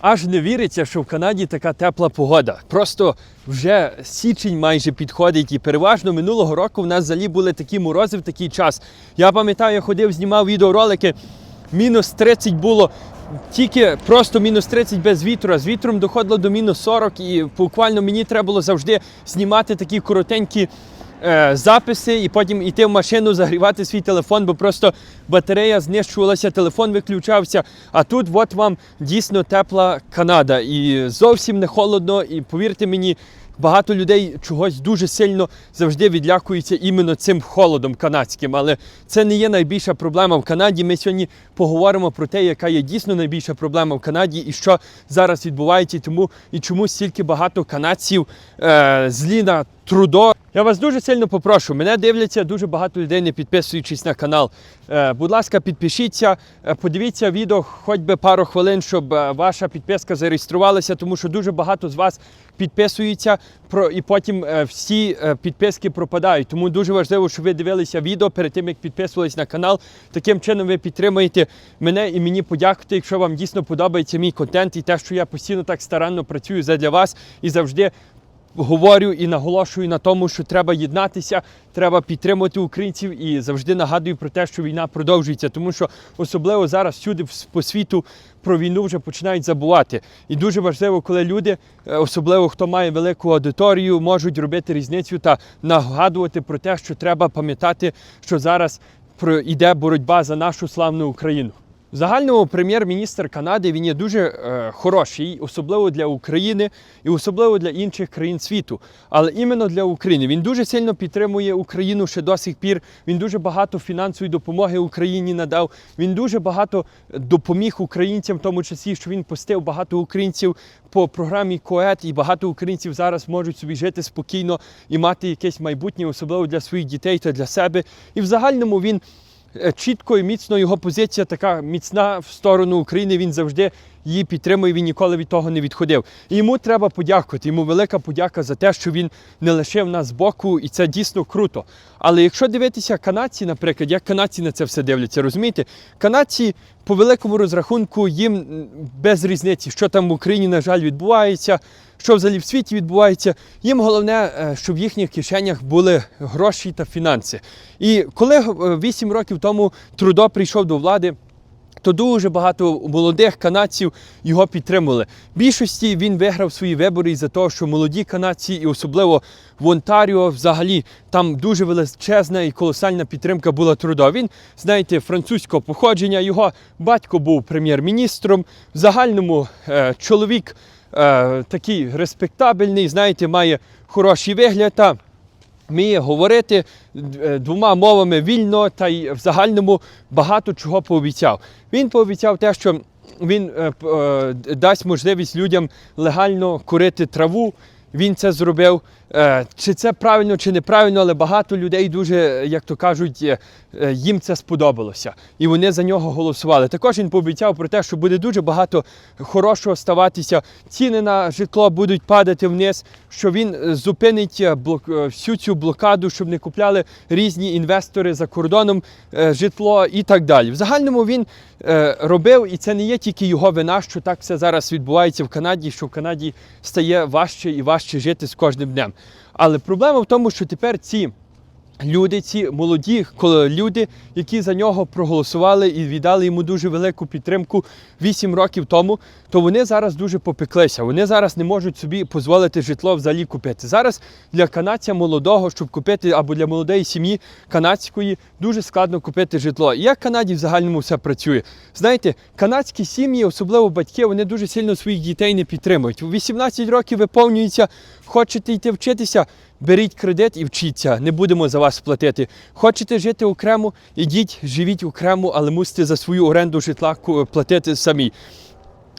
Аж не віриться, що в Канаді така тепла погода. Просто вже січень майже підходить, і переважно минулого року в нас взагалі були такі морози в такий час. Я пам'ятаю, я ходив, знімав відеоролики, мінус 30 було. Тільки просто мінус 30 без вітру, а з вітром доходило до мінус 40, і буквально мені треба було завжди знімати такі коротенькі е, записи і потім йти в машину, загрівати свій телефон, бо просто батарея знищувалася, телефон виключався. А тут от вам дійсно тепла Канада. І зовсім не холодно. І повірте мені, багато людей чогось дуже сильно завжди відлякуються іменно цим холодом канадським. Але це не є найбільша проблема в Канаді. Ми сьогодні поговоримо про те, яка є дійсно найбільша проблема в Канаді і що зараз відбувається, тому і чому стільки багато канадців е, злі на трудо. Я вас дуже сильно попрошу. Мене дивляться дуже багато людей, не підписуючись на канал. Е, будь ласка, підпишіться, е, подивіться відео хоч би пару хвилин, щоб е, ваша підписка зареєструвалася, тому що дуже багато з вас підписуються і потім всі підписки пропадають. Тому дуже важливо, щоб ви дивилися відео перед тим, як підписувались на канал. Таким чином ви підтримуєте мене і мені подякувати, якщо вам дійсно подобається мій контент і те, що я постійно так старанно працюю задля вас і завжди говорю і наголошую на тому, що треба єднатися, треба підтримувати українців і завжди нагадую про те, що війна продовжується, тому що особливо зараз всюди по світу про війну вже починають забувати. І дуже важливо, коли люди, е, особливо хто має велику аудиторію, можуть робити різницю та нагадувати про те, що треба пам'ятати, що зараз іде боротьба за нашу славну Україну. В загальному прем'єр-міністр Канади він є дуже е, хороший, особливо для України і особливо для інших країн світу. Але іменно для України він дуже сильно підтримує Україну ще до сих пір. Він дуже багато фінансової допомоги Україні надав. Він дуже багато допоміг українцям, в тому числі, що він пустив багато українців по програмі КОЕТ, і багато українців зараз можуть собі жити спокійно і мати якесь майбутнє, особливо для своїх дітей та для себе. І в загальному він. Е, чітко і міцно його позиція така міцна в сторону України. Він завжди її підтримує. Він ніколи від того не відходив. І йому треба подякувати. Йому велика подяка за те, що він не лишив нас з боку, і це дійсно круто. Але якщо дивитися канадці, наприклад, як канадці на це все дивляться, розумієте? Канадці по великому розрахунку їм без різниці, що там в Україні, на жаль, відбувається. Що взагалі в світі відбувається, їм головне, е, щоб в їхніх кишенях були гроші та фінанси. І коли 8 років тому Трудо прийшов до влади, то дуже багато молодих канадців його підтримували. В більшості він виграв свої вибори із-за того, що молоді канадці, і особливо в Онтаріо, взагалі там дуже величезна і колосальна підтримка була Трудо. Він, знаєте, французького походження. Його батько був прем'єр-міністром. В загальному е, чоловік е, такий респектабельний, знаєте, має хороший вигляд. Вміє говорити е, двома мовами вільно та й в загальному багато чого пообіцяв. Він пообіцяв те, що він е, е, дасть можливість людям легально курити траву. Він це зробив. Е, Чи це правильно, чи неправильно, але багато людей дуже, як то кажуть, е, е, їм це сподобалося. І вони за нього голосували. Також він пообіцяв про те, що буде дуже багато хорошого ставатися. Ціни на житло будуть падати вниз, що він зупинить блок- всю цю блокаду, щоб не купляли різні інвестори за кордоном житло і так далі. В загальному він робив, і це не є тільки його вина, що так все зараз відбувається в Канаді, що в Канаді стає важче і важче жити з кожним днем. Але проблема в тому, що тепер ці люди, ці молоді люди, які за нього проголосували і віддали йому дуже велику підтримку 8 років тому, то вони зараз дуже попеклися. Вони зараз не можуть собі дозволити житло взагалі купити. Зараз для канадця молодого, щоб купити або для молодої сім'ї канадської, дуже складно купити житло. Як Канаді в загальному все працює? Знаєте, канадські сім'ї, особливо батьки, вони дуже сильно своїх дітей не підтримують. У 18 років виповнюється, хочете йти вчитися. Беріть кредит і вчіться, не будемо за вас платити. Хочете жити окремо, ідіть, живіть окремо, але мусите за свою оренду житла платити самі.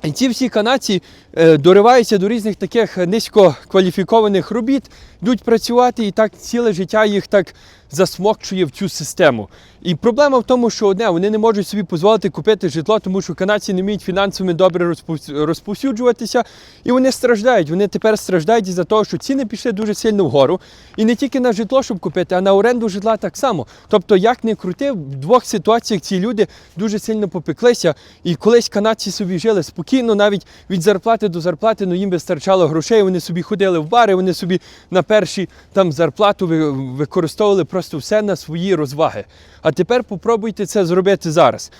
І ці всі канадці е, дориваються до різних таких низькокваліфікованих робіт, йдуть працювати, і так ціле життя їх так засмокчує в цю систему. І проблема в тому, що одне, вони не можуть собі дозволити купити житло, тому що канадці не вміють фінансовими добре розпов- розповсюджуватися, і вони страждають. Вони тепер страждають із-за того, що ціни пішли дуже сильно вгору. І не тільки на житло, щоб купити, а на оренду житла так само. Тобто, як не крути, в двох ситуаціях ці люди дуже сильно попеклися. І колись канадці собі жили спокійно, навіть від зарплати до зарплати, ну їм вистачало грошей. Вони собі ходили в бари, вони собі на перші там зарплату використовували просто все на свої розваги. А тепер попробуйте це зробити зараз.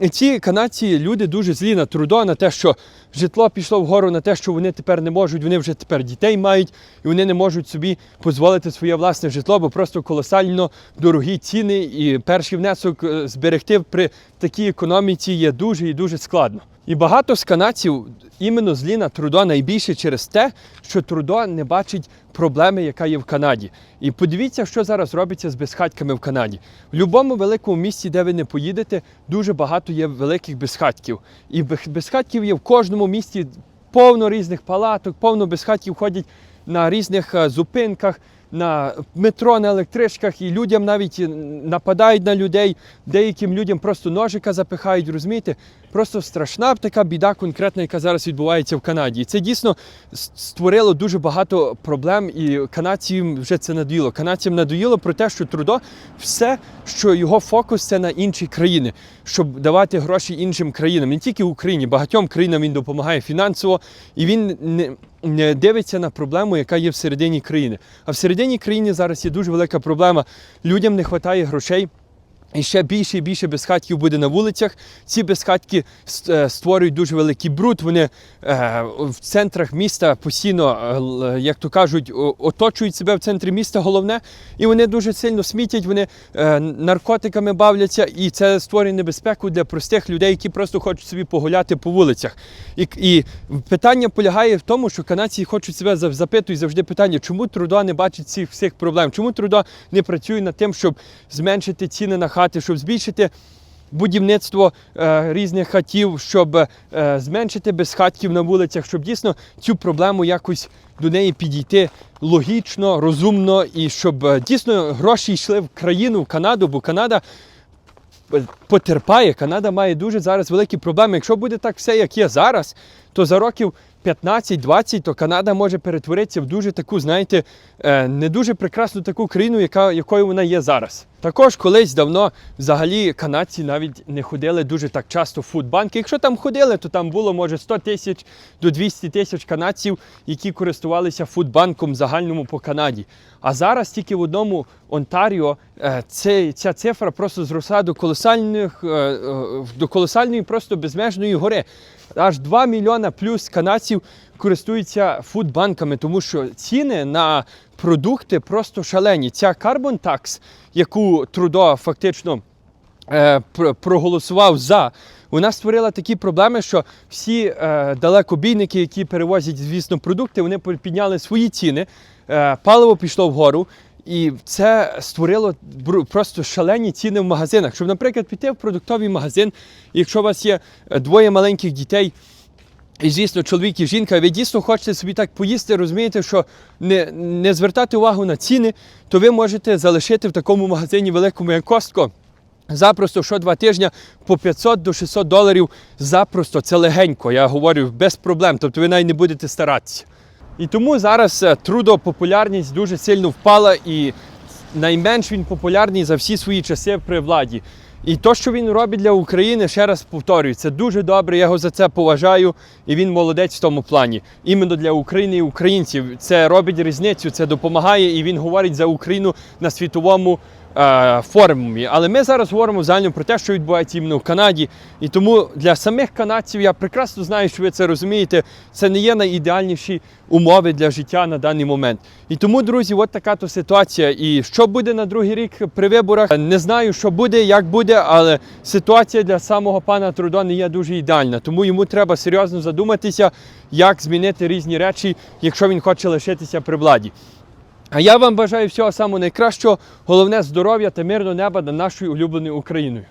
І ці канадці люди дуже злі на трудо, на те, що житло пішло вгору, на те, що вони тепер не можуть, вони вже тепер дітей мають, і вони не можуть собі дозволити своє власне житло, бо просто колосально дорогі ціни, і перший внесок е, зберегти при такій економіці є дуже і дуже складно. І багато з канадців іменно на трудо найбільше через те, що трудо не бачить проблеми, яка є в Канаді. І подивіться, що зараз робиться з безхатьками в Канаді. В будь-якому великому місті, де ви не поїдете, дуже багато є великих безхатків. І безхатків є в кожному місті повно різних палаток, повно безхатків ходять на різних е, зупинках. На метро, на електричках, і людям навіть нападають на людей, деяким людям просто ножика запихають, розумієте? Просто страшна така біда конкретна, яка зараз відбувається в Канаді. І це дійсно створило дуже багато проблем, і канадцям вже це надоїло. Канадцям надоїло про те, що трудо все, що його фокус це на інші країни, щоб давати гроші іншим країнам, не тільки Україні, багатьом країнам він допомагає фінансово, і він не дивиться на проблему, яка є всередині країни. А всередині країни зараз є дуже велика проблема. Людям не вистачає грошей. І ще більше і більше безхатків буде на вулицях. Ці безхатки ст- е, створюють дуже великий бруд. Вони е, в центрах міста постійно, е, як то кажуть, оточують себе в центрі міста головне, і вони дуже сильно смітять, вони наркотиками бавляться, і це створює небезпеку для простих людей, які просто хочуть собі погуляти по вулицях. І, і питання полягає в тому, що канадці хочуть себе запитують завжди питання, чому трудо не бачить цих всіх проблем, чому трудо не працює над тим, щоб зменшити ціни на хати, щоб збільшити. Будівництво е, різних хатів, щоб е, зменшити безхатків на вулицях, щоб дійсно цю проблему якось до неї підійти логічно, розумно і щоб е, дійсно гроші йшли в країну, в Канаду, бо Канада потерпає. Канада має дуже зараз великі проблеми. Якщо буде так все, як є зараз, то за років 15-20, то Канада може перетворитися в дуже таку, знаєте, е, не дуже прекрасну таку країну, яка, якою вона є зараз. Також колись давно взагалі канадці навіть не ходили дуже так часто в фудбанки. Якщо там ходили, то там було може 100 тисяч до 200 тисяч канадців, які користувалися фудбанком загальному по Канаді. А зараз тільки в одному Онтаріо е, це, ця цифра просто зросла до колосальних е, до колосальної, просто безмежної гори. Аж 2 мільйона плюс канадців користуються фудбанками, тому що ціни на продукти просто шалені. Ця Carbon Tax, яку Трудо фактично е, проголосував за. Вона створила такі проблеми, що всі е, далекобійники, які перевозять, звісно, продукти, вони підняли свої ціни, е, паливо пішло вгору. І це створило просто шалені ціни в магазинах. Щоб, наприклад, піти в продуктовий магазин, якщо у вас є е, двоє маленьких дітей, і звісно, чоловік і жінка, ви дійсно хочете собі так поїсти, розумієте, що не, не звертати увагу на ціни, то ви можете залишити в такому магазині великому як Костко. Запросто що два тижні по 500 до 600 доларів запросто, це легенько, я говорю, без проблем. Тобто ви навіть не будете старатися. І тому зараз е, трудопопулярність дуже сильно впала, і найменш він популярний за всі свої часи при владі. І то, що він робить для України, ще раз повторюю, це дуже добре. Я його за це поважаю, і він молодець в тому плані. Іменно для України і українців. Це робить різницю, це допомагає, і він говорить за Україну на світовому форумі. Але ми зараз говоримо взагалі про те, що відбувається іменно в Канаді. І тому для самих канадців я прекрасно знаю, що ви це розумієте. Це не є найідеальніші умови для життя на даний момент. І тому, друзі, от така то ситуація. І що буде на другий рік при виборах? Не знаю, що буде, як буде, але ситуація для самого пана Трудо не є дуже ідеальна. Тому йому треба серйозно задуматися, як змінити різні речі, якщо він хоче лишитися при владі. А я вам бажаю всього самого найкращого, головне здоров'я та мирного неба над нашою улюбленою Україною.